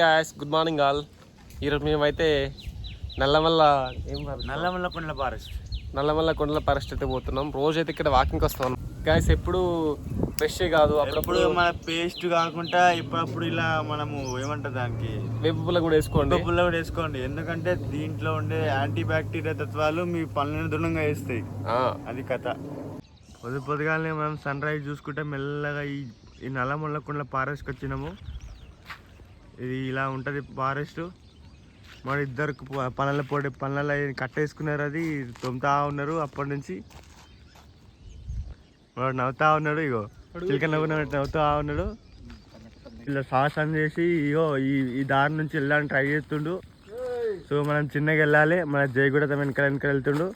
Guys good morning all ఈరోజు మేమైతే నల్లమల్ల ఏం నల్లమల్ల కొండల ఫారెస్ట్. నల్లమల్ల కొండల ఫారెస్ట్ అయితే పోతున్నాం. రోజు అయితే ఇక్కడ వాకింగ్ వస్తాం. గాయస్ ఎప్పుడు ఫ్రెష్ కాదు. అప్పుడు అప్పుడప్పుడు మన పేస్ట్ కాకుండా ఇప్పుడప్పుడు ఇలా మనము ఏమంటారు దానికి? వేపు పుల్ల కూడా వేసుకోండి. పుల్ల కూడా వేసుకోండి. ఎందుకంటే దీంట్లో ఉండే యాంటీ బ్యాక్టీరియా తత్వాలు మీ పనులను దృఢంగా వేస్తాయి అది కథ. పొద్దు పొద్దుగానే మనం సన్ రైజ్ చూసుకుంటే మెల్లగా ఈ ఈ నల్లమల్ల కొండల ఫారెస్ట్కి వచ్చినాము. ఇది ఇలా ఉంటుంది ఫారెస్ట్ మన ఇద్దరు పనుల పొడి పనుల కట్టేసుకున్నారు అది తొమ్ముతా ఉన్నారు అప్పటి నుంచి. వాడు నవ్వుతా ఉన్నాడు ఇగో. చిలక నవ్వుకున్నట్టు నవ్వుతా ఉన్నాడు. ఇలా సాహసం చేసి ఇగో ఈ ఈ దారి నుంచి వెళ్ళడానికి ట్రై చేస్తుండు. సో మనం చిన్నగా వెళ్ళాలి మన జయ కూడా తమ వెనకాల వెనకాల వెళ్తుండు.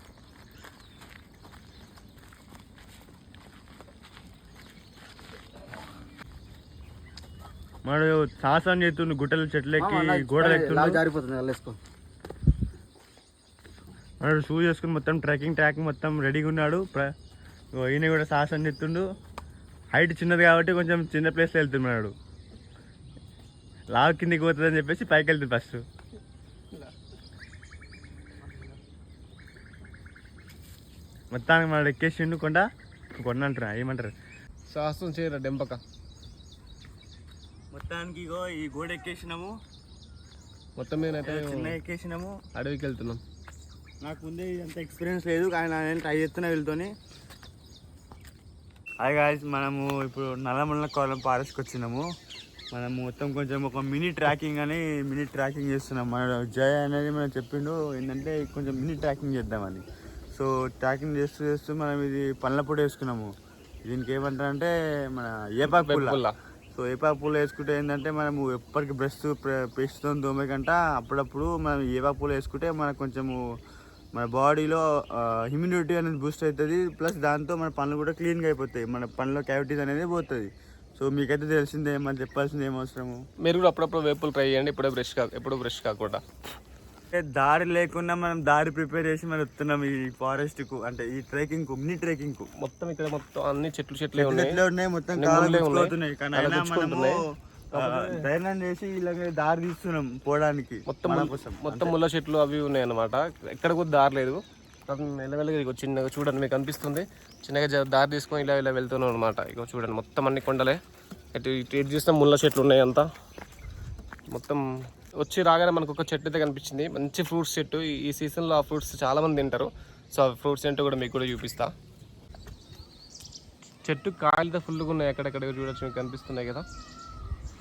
వాడు సాహసం చేస్తుండు గుట్టలు చెట్లు ఎక్కి గోడలు ఎక్కుతుండు జారిపోతుంది వెళ్ళేసుకో వాడు షూ చేసుకుని మొత్తం ట్రెక్కింగ్ ట్రాకింగ్ మొత్తం రెడీగా ఉన్నాడు. ఈయన కూడా సాహసం చేస్తుండు. హైట్ చిన్నది కాబట్టి కొంచెం చిన్న ప్లేస్లో వెళ్తున్నాడు. లావు కిందికి పోతుందని చెప్పేసి పైకి వెళ్తుంది ఫస్ట్. మొత్తానికి మనం ఎక్కేసిండు కొండ. కొండ అంటారా ఏమంటారు? శాస్త్రం చేయరా డెంపక? మొత్తానికి ఇగో ఈ గోడ ఎక్కేసినాము మొత్తం నేనైతే చిన్న ఎక్కేసినాము. అడవికి వెళ్తున్నాం నాకు ముందే అంత ఎక్స్పీరియన్స్ లేదు కానీ నేను ట్రై చేస్తున్నా వీళ్ళతోని. హాయ్ గాయస్ మనము ఇప్పుడు నల్లమల్ల కోలం ఫారెస్ట్కి వచ్చినాము. మనము మొత్తం కొంచెం ఒక మినీ ట్రాకింగ్ అని మినీ ట్రాకింగ్ చేస్తున్నాం. మన జయ అనేది మనం చెప్పిండు ఏంటంటే కొంచెం మినీ ట్రాకింగ్ చేద్దామని. సో ట్రాకింగ్ చేస్తూ చేస్తూ మనం ఇది పండ్ల పొడి వేసుకున్నాము. దీనికి ఏమంటారంటే మన ఏపాకు పుల్ల. సో ఏపాకు పూలు వేసుకుంటే ఏంటంటే మనము ఎప్పటికి బ్రష్ పేస్ట్తో దోమే కంట అప్పుడప్పుడు మనం ఏపాకు పూలు వేసుకుంటే మనకు కొంచెము మన బాడీలో ఇమ్యూనిటీ అనేది బూస్ట్ అవుతుంది ప్లస్ దాంతో మన పనులు కూడా క్లీన్గా అయిపోతాయి. మన పనులో క్యావిటీస్ అనేది పోతుంది సో మీకైతే తెలిసిందే మనం చెప్పాల్సింది ఏం అవసరము? మీరు కూడా అప్పుడప్పుడు వేపులు ట్రై చేయండి. ఇప్పుడే బ్రష్ కాక ఎప్పుడు బ్రష్ కాకుండా. దారి లేకుండా మనం దారి ప్రిపేర్ చేసి మనం వస్తున్నాం ఈ ఫారెస్ట్కు అంటే ఈ ట్రెక్కింగ్కు మినీ ట్రెక్కింగ్కు మొత్తం ఇక్కడ మొత్తం అన్ని చెట్లు చెట్లే ఉన్నాయి. చెట్లు ఉన్నాయి మొత్తం ఉన్నాయి. కానీ అయినా మనము ధైర్యం చేసి ఇలాగ దారి తీస్తున్నాం పోవడానికి మొత్తం మొత్తం ముళ్ళ చెట్లు అవి ఉన్నాయి అన్నమాట ఎక్కడ కూడా దారి లేదు. మెల్లమెల్లగా ఇగో చిన్నగా చూడండి మీకు అనిపిస్తుంది. చిన్నగా దారి తీసుకొని ఇలా ఇలా వెళ్తున్నాం అనమాట ఇగో చూడండి మొత్తం అన్ని కొండలే. ఇటు ఇటు ఇటు చూస్తే ముళ్ళ చెట్లు ఉన్నాయి అంతా. మొత్తం వచ్చి రాగానే మనకు ఒక చెట్టు అయితే కనిపించింది. మంచి ఫ్రూట్స్ చెట్టు. ఈ- సీజన్లో ఆ ఫ్రూట్స్ చాలామంది తింటారు. సో ఆ ఫ్రూట్స్ ఏంటో కూడా మీకు కూడా చూపిస్తా. చెట్టు కాయలతో ఫుల్గా ఉన్నాయి. ఎక్కడెక్కడ చూడొచ్చు మీకు కనిపిస్తున్నాయి కదా.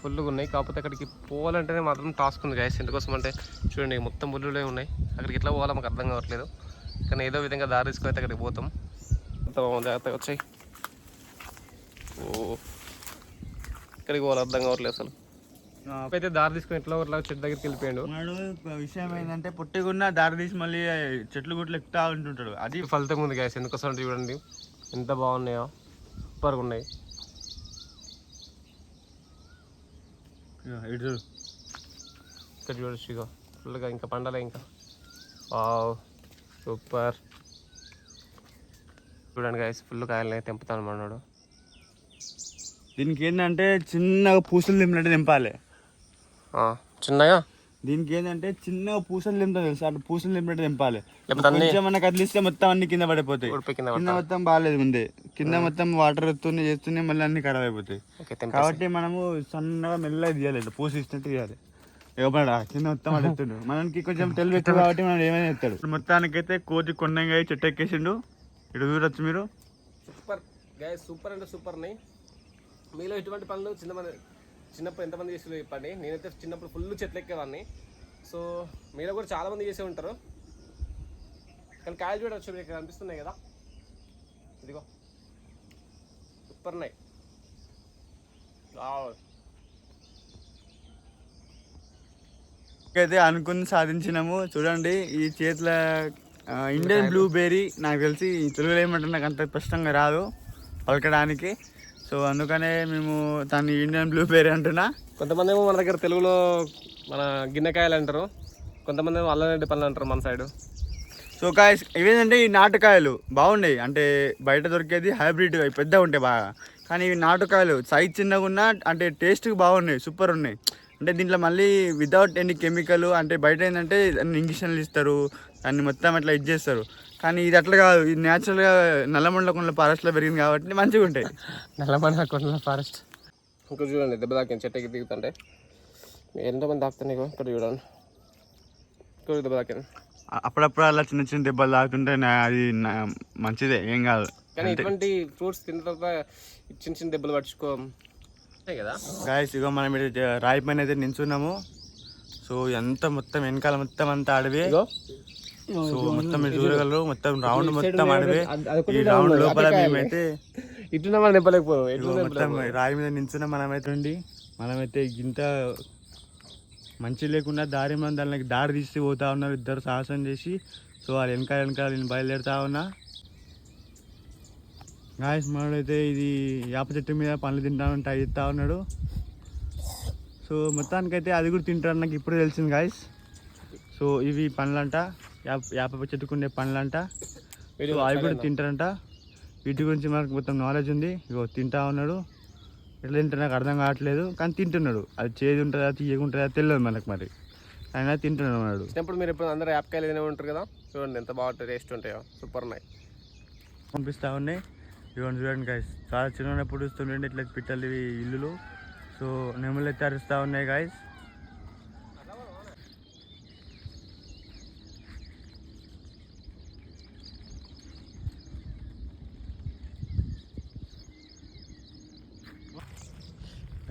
ఫుల్గా ఉన్నాయి. కాకపోతే అక్కడికి పోవాలంటేనే మాత్రం టాస్క్ ఉంది గ్యాస్ ఎందుకోసం అంటే చూడండి మొత్తం ముళ్ళులే ఉన్నాయి. అక్కడికి ఎట్లా పోవాలో మాకు అర్థం కావట్లేదు. కానీ ఏదో విధంగా దారి తీసుకొని అయితే అక్కడికి పోతాం. మొత్తం జాగ్రత్తగా వచ్చాయి. ఓ ఇక్కడికి పోవాలి అర్థం కావట్లేదు అసలు. అయితే దారి తీసుకొని ఎట్లా ఒకట్లా చెట్టు దగ్గరికి వెళ్ళిపోయాడు. వాడు విషయం ఏంటంటే పుట్టిగున్న దారి తీసి మళ్ళీ చెట్లు గుట్లు ఎక్కుతా ఉంటుంటాడు. అది ఫలితం ఉంది గాయస్ ఎందుకోసం చూడండి. ఎంత బాగున్నాయో. సూపర్గా ఉన్నాయి. ఇటు చూడు. ఇక్కడ చూడొచ్చు ఇక ఫుల్గా ఇంకా పండలే ఇంకా. Wow super. చూడండి గాయస్ ఫుల్ కాయలు తెంపుతాను మనోడు. దీనికి ఏంటంటే చిన్నగా పూసలు దింపినట్టు దింపాలి ఆ, చిన్నగా? దీనికి ఏంటంటే చిన్నగా పూసలు దింపుతా తెలుసా? అటు పూసలు లేకపోతే అన్ని కొంచెం మనకు కదిలిస్తే మొత్తం అన్ని కింద పడిపోతాయి. కింద మొత్తం బాగాలేదు ముందే. కింద మొత్తం వాటర్ వస్తూనే చేస్తూనే మళ్ళీ అన్ని ఖరాబ్ అయిపోతాయి. కాబట్టి మనము సన్నగా మెల్లగా తీయాలి. పూసి ఇచ్చినట్టు తీయాలి. ఇవ్వబడా కింద మొత్తం అడుగుతుండు మనకి కొంచెం తెలివి ఎక్కువ కాబట్టి మనం ఏమైనా ఎత్తాడు మొత్తానికైతే కోతి కొండంగా చెట్టు ఎక్కేసిండు. ఇటు చూడొచ్చు మీరు. సూపర్. సూపర్ అంటే మీలో ఎటువంటి పనులు చిన్నమంది చిన్నప్పుడు ఎంతమంది చేసి చెప్పండి? నేనైతే చిన్నప్పుడు ఫుల్ చెట్లు ఎక్కేవాడిని సో మీలో కూడా చాలా మంది చేసే ఉంటారు. కానీ కాయలు చూడవచ్చు మీకు కనిపిస్తున్నాయి కదా? ఇదిగో. సూపర్ ఉన్నాయి. అయితే అనుకుని సాధించినాము. చూడండి ఈ చేతుల ఇండియన్ బ్లూబెర్రీ నాకు తెలిసి తెలుగులో ఏమంటారు నాకు అంత స్పష్టంగా రాదు. పలకడానికి. సో అందుకనే మేము దాన్ని ఇండియన్ బ్లూబెర్రీ అంటున్నా. కొంతమంది ఏమో మన దగ్గర తెలుగులో మన గిన్నెకాయలు అంటారు కొంతమంది ఏమో అల్లరెడ్డి పనులు అంటారు మన సైడ్. సో కాయస్ ఇవేంటంటే ఈ నాటుకాయలు బాగున్నాయి అంటే బయట దొరికేది హైబ్రిడ్ అవి పెద్దగా ఉంటాయి బాగా. కానీ ఇవి నాటుకాయలు సైజ్ చిన్నగా ఉన్నా అంటే టేస్ట్కి బాగున్నాయి సూపర్ ఉన్నాయి. అంటే దీంట్లో మళ్ళీ వితౌట్ ఎనీ కెమికల్ అంటే బయట ఏంటంటే అన్ని ఇంజక్షన్లు ఇస్తారు అన్ని మొత్తం అట్లా ఇది చేస్తారు. కానీ ఇది అట్లా కాదు. ఇది న్యాచురల్గా నల్లమండల కొండల ఫారెస్ట్లో పెరిగింది కాబట్టి మంచిగా ఉంటాయి. నల్లమణ కొండల ఫారెస్ట్ ఇంకా చూడండి దెబ్బ తాకింది చెట్టుకి దిగుతుంటే. ఎంతమంది తాకుతాయి ఇక్కడ చూడండి. ఇక్కడ దెబ్బ తాకింది అప్పుడప్పుడు అలా చిన్న చిన్న దెబ్బలు తాకుతుంటే అది మంచిదే. ఏం కాదు. కానీ ఇటువంటి ఫ్రూట్స్ తిన్న తర్వాత చిన్న చిన్న దెబ్బలు పట్టుకో అంతే కదా? గాయస్ ఇగో మనం రాయి పైన అయితే నించున్నాము. సో ఎంత మొత్తం వెనకాల మొత్తం అంతా అడవి. ఇగో సో మొత్తం మీరు చూడగలరు. మొత్తం రౌండ్ మొత్తం అడవి. ఈ రౌండ్ లోపల. మేమైతే ఇట్లున్నా మనం నింపలేకపోయాం మొత్తం రాయి మీద నించున్న మనమైతే ఉండి మనమైతే ఇంత మంచి లేకుండా దారి మన దానికి దారి తీసి పోతా ఉన్నారు. ఇద్దరు సాహసం చేసి సో వాళ్ళు వెనకాల వెనకాల నేను బయలుదేరుతా ఉన్నా. గాయస్ మనోడైతే ఇది వేప చెట్టు మీద పండ్లు తింటానంటే అది ఇస్తా ఉన్నాడు. సో మొత్తానికైతే అది కూడా తింటాడు నాకు ఇప్పుడు తెలిసింది గాయస్ సో ఇవి పండ్లంట. యాప యాప చెట్టుకుండే పండ్లంట అవి కూడా తింటారంట. వీటి గురించి మనకు మొత్తం నాలెడ్జ్ ఉంది. ఇగో తింటా ఉన్నాడు. ఎట్లా తింటారు నాకు అర్థం కావట్లేదు. కానీ తింటున్నాడు. అది చేదు ఉంటుందా తీయగా ఉంటుందా తెలియదు మనకు మరి. ఆయన తింటున్నాడు ఉన్నాడు. చిన్నప్పుడు మీరు ఇప్పుడు అందరూ యాప్కాయలు తినే ఉంటారు కదా? చూడండి ఎంత బాగుంటుంది టేస్ట్ ఉంటాయో. సూపర్ ఉన్నాయి. పంపిస్తూ ఉన్నాయి. ఇవన్నీ చూడండి గాయస్ చాలా చిన్నప్పుడు చూస్తుండే ఇట్లా పిట్టలు ఇవి ఇల్లులు. సో నెమలు అయితే అరుస్తూ ఉన్నాయి గాయస్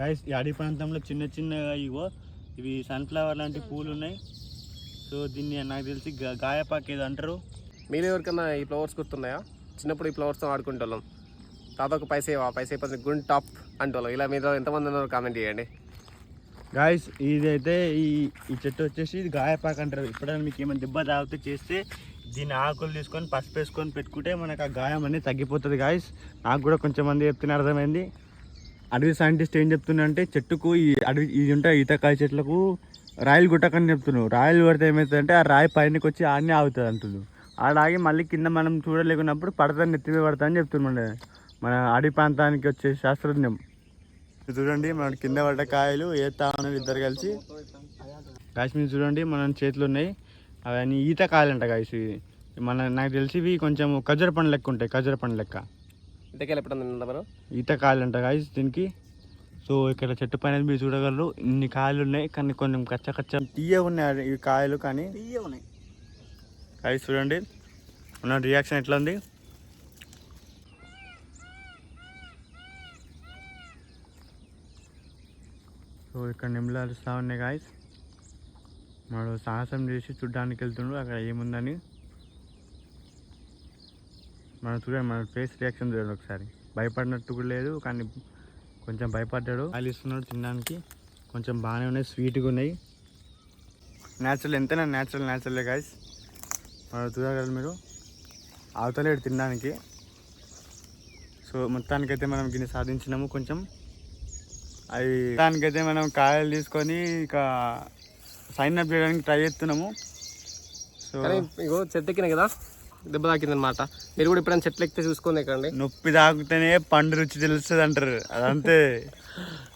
గాయస్ ఈ అడవి ప్రాంతంలో చిన్న చిన్న ఇవో ఇవి సన్ఫ్లవర్ లాంటి పూలు ఉన్నాయి సో దీన్ని నాకు తెలిసి గాయపాకు ఏదో అంటారు. మీరు ఎవరికన్నా ఈ ఫ్లవర్స్ గుర్తున్నాయా? చిన్నప్పుడు ఈ ఫ్లవర్స్తో ఆడుకుంటాం తాతకు పైసే ఆ పైసే అయిపోతుంది గుండ్ టాప్ అంటాం ఇలా మీద ఎంతమంది ఉన్నారో కామెంట్ చేయండి. గాయస్ ఇదైతే ఈ ఈ చెట్టు వచ్చేసి ఇది గాయపాకు అంటారు. ఎప్పుడైనా మీకు ఏమైనా దెబ్బ తాగితే చేస్తే దీని ఆకులు తీసుకొని పసుపు వేసుకొని పెట్టుకుంటే మనకు ఆ గాయం అనేది తగ్గిపోతుంది గాయస్ నాకు కూడా కొంచెం మంది చెప్తున్న అర్థమైంది. అడవి సైంటిస్ట్ ఏం చెప్తున్నా అంటే చెట్టుకు ఈ అడవి ఇది ఉంటాయి ఈతకాయ చెట్లకు రాయలు గుట్టకని చెప్తున్నావు రాయలు పడితే ఏమవుతుందంటే ఆ రాయి పైనకి వచ్చి ఆడనే ఆగుతుంది అంటున్నాడు ఆడ ఆగి మళ్ళీ కింద మనం చూడలేకున్నప్పుడు పడతాను నెత్తి మీద పడతా అని చెప్తున్నాడు మన అడవి ప్రాంతానికి వచ్చే శాస్త్రజ్ఞం. ఇది చూడండి మన కింద పడ్డ కాయలు ఏతా ఉన్నవి ఇద్దరు కలిసి. కాశ్మీర్ చూడండి మన చేతులు ఉన్నాయి. అవన్నీ ఈత కాయలు అంట కాయస్ మన నాకు తెలిసి ఇవి కొంచెం ఖజూర పండు లెక్క ఉంటాయి ఖజూర పండు లెక్క. ఇంతకెళ్ళి ఎప్పుడన్నా తిన్నారు ఈత కాయలు అంట కాయస్ దీనికి. సో ఇక్కడ చెట్టు పైన మీరు చూడగలరు. ఇన్ని కాయలు ఉన్నాయి కానీ కొంచెం కచ్చ కచ్చ తీయ ఉన్నాయి ఈ కాయలు కానీ. ఉన్నాయి. కాయస్ చూడండి. ఉన్న రియాక్షన్ ఎట్లా ఉంది సో ఇక్కడ నిమ్మలు అరుస్తూ ఉన్నాయి గాయస్ వాడు సాహసం చేసి చూడ్డానికి వెళ్తుండ్రు. అక్కడ ఏముందని? మనం చూడండి మన ఫేస్ రియాక్షన్ చూడండి ఒకసారి. భయపడినట్టు కూడా లేదు కానీ కొంచెం భయపడ్డాడు. ఆయిల్ ఇస్తున్నాడు తినడానికి. కొంచెం బాగానే ఉన్నాయి స్వీట్గా ఉన్నాయి. న్యాచురల్ ఎంతైనా న్యాచురల్ న్యాచురలే గాయస్ మనం చూడగలరు మీరు. అవతలేడు తినడానికి. సో మొత్తానికైతే మనం గిన్నె సాధించినాము కొంచెం. అవి దానికైతే మనం కాయలు తీసుకొని ఇక సైన్ అప్ చేయడానికి ట్రై చేస్తున్నాము. సో ఇగో చెట్టు ఎక్కినాయి కదా? దెబ్బ తాకింది అనమాట మీరు కూడా ఎప్పుడైనా చెట్లు ఎక్కితే చూసుకొని ఎక్కండి. నొప్పి తాకితేనే పండు రుచి తెలుస్తుంది అంటారు అదంతే.